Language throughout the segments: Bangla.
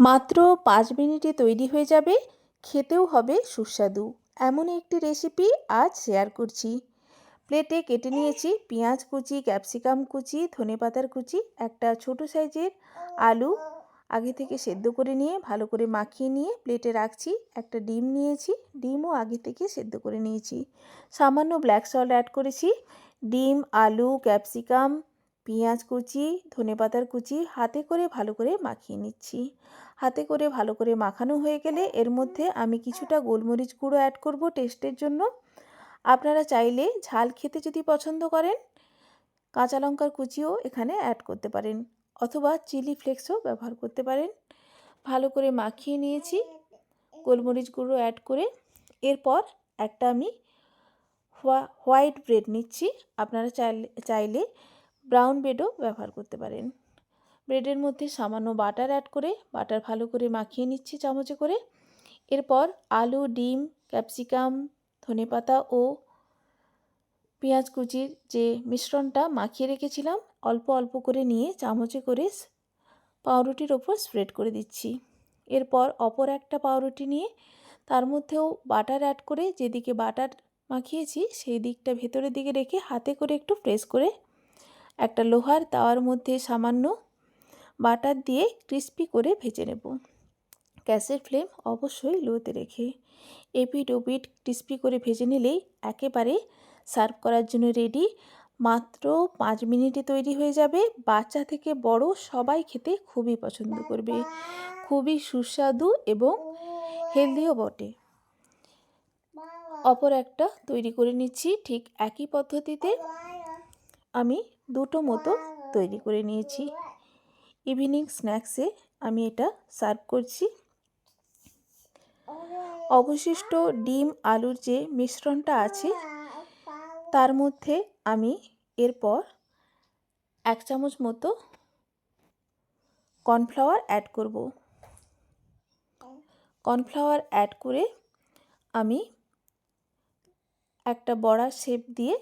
মাত্র পাঁচ মিনিটে তৈরি হয়ে যাবে। খেতেও হবে সুস্বাদু। এমনই একটি রেসিপি আজ শেয়ার করছি। প্লেটে কেটে নিয়েছি পেঁয়াজ কুচি ক্যাপসিকাম কুচি ধনেপাতার কুচি, একটা ছোট সাইজের আলু। আগে থেকে সেদ্ধ করে নিয়ে, ভালো করে মাখিয়ে নিয়ে প্লেটে রাখছি। একটা ডিম নিয়েছি, ডিমও আগে থেকে সেদ্ধ করে নিয়েছি। সামান্য ব্ল্যাক সল্ট অ্যাড করেছি। ডিম, আলু ক্যাপসিকাম পেঁয়াজ কুচি ধনেপাতার কুচি, হাতে করে ভালো করে মাখিয়ে নিচ্ছি। হাতে করে ভালো করে মাখানো হয়ে গেলে এর মধ্যে আমি কিছুটা গোলমরিচ গুঁড়ো অ্যাড করব টেস্টের জন্য। আপনারা চাইলে ঝাল খেতে যদি পছন্দ করেন, কাঁচা লঙ্কার কুচিও এখানে অ্যাড করতে পারেন অথবা চিলি ফ্লেক্সও ব্যবহার করতে পারেন। ভালো করে মাখিয়ে নিয়েছি, গোলমরিচ গুঁড়ো অ্যাড করে। এরপর একটা আমি হোয়াইট ব্রেড নিচ্ছি, আপনারা চাইলে চাইলে ব্রাউন ব্রেডও ব্যবহার করতে পারেন। ব্রেডের মধ্যে সামান্য বাটার অ্যাড করে, বাটার ভালো করে মাখিয়ে নিচ্ছি চামচে করে। এরপর আলু, ডিম, ক্যাপসিকাম ধনেপাতা ও পেঁয়াজ কুচির যে মিশ্রণটা মাখিয়ে রেখেছিলাম, অল্প অল্প করে নিয়ে চামচে করে পাউরুটির ওপর স্প্রেড করে দিচ্ছি। এরপর অপর একটা পাউরুটি নিয়ে তার মধ্যেও বাটার অ্যাড করে যেদিকে বাটার মাখিয়েছি, সেই দিকটা ভেতরের দিকে রেখে হাতে করে একটু প্রেস করে একটা লোহার তাওয়ার মধ্যে সামান্য বাটার দিয়ে ক্রিস্পি করে ভেজে নেব। গ্যাসের ফ্লেম অবশ্যই লোতে রেখে এপিট ওপিট ক্রিস্পি করে ভেজে নিলেই একেবারে সার্ভ করার জন্য রেডি। মাত্র পাঁচ মিনিটে তৈরি হয়ে যাবে। বাচ্চা থেকে বড় সবাই খেতে খুবই পছন্দ করবে। খুবই সুস্বাদু এবং হেলদিও বটে। অপর একটা তৈরি করে নিচ্ছি। ঠিক একই পদ্ধতিতে আমি দুটো মতো তৈরি করে নিয়েছি। ইভিনিং স্ন্যাক্সে আমি এটা সার্ভ করছি। অবশিষ্ট ডিম আলুর যে মিশ্রণটা আছে তার মধ্যে আমি এরপর এক চামচ মতো কর্নফ্লাওয়ার অ্যাড করব। কর্নফ্লাওয়ার অ্যাড করে আমি একটা বড়া শেপ দিয়ে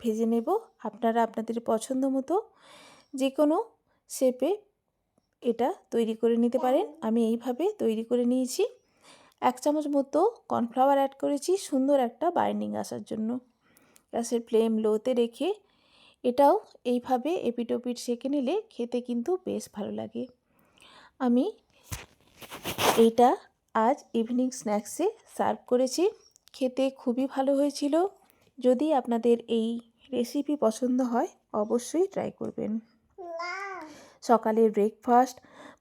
ভেজে নেব। আপনারা আপনাদের পছন্দ মতো যে কোনো শেপে এটা তৈরি করে নিতে পারেন। আমি এইভাবে তৈরি করে নিয়েছি। এক চামচ মতো কর্নফ্লাওয়ার অ্যাড করেছি সুন্দর একটা বাইন্ডিং আসার জন্য। গ্যাসের ফ্লেম লোতে রেখে এটাও এইভাবে এপিটোপিট সেঁকে নিলে খেতে কিন্তু বেশ ভালো লাগে। আমি এইটা আজ ইভিনিং স্ন্যাক্সে সার্ভ করেছি। খেতে খুবই ভালো হয়েছিল। যদি আপনাদের এই রেসিপি পছন্দ হয় অবশ্যই ট্রাই করবেন। সকালের ব্রেকফাস্ট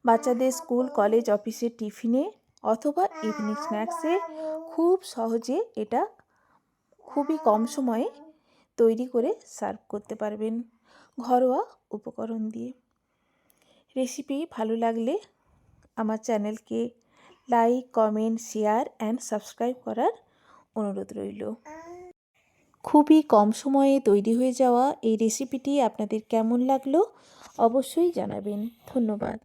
বাচ্চাদের স্কুল কলেজ অফিসের টিফিনে অথবা ইভিনিং স্ন্যাক্সে খুব সহজে এটা খুবই কম সময়ে তৈরি করে সার্ভ করতে পারবেন। ঘরোয়া উপকরণ দিয়ে। রেসিপি ভালো লাগলে আমার চ্যানেলকে like comment share and subscribe করার অনুরোধ রইল। খুবই কম সময়ে তৈরি হয়ে যাওয়া এই রেসিপিটি আপনাদের কেমন লাগল অবশ্যই জানাবেন। ধন্যবাদ।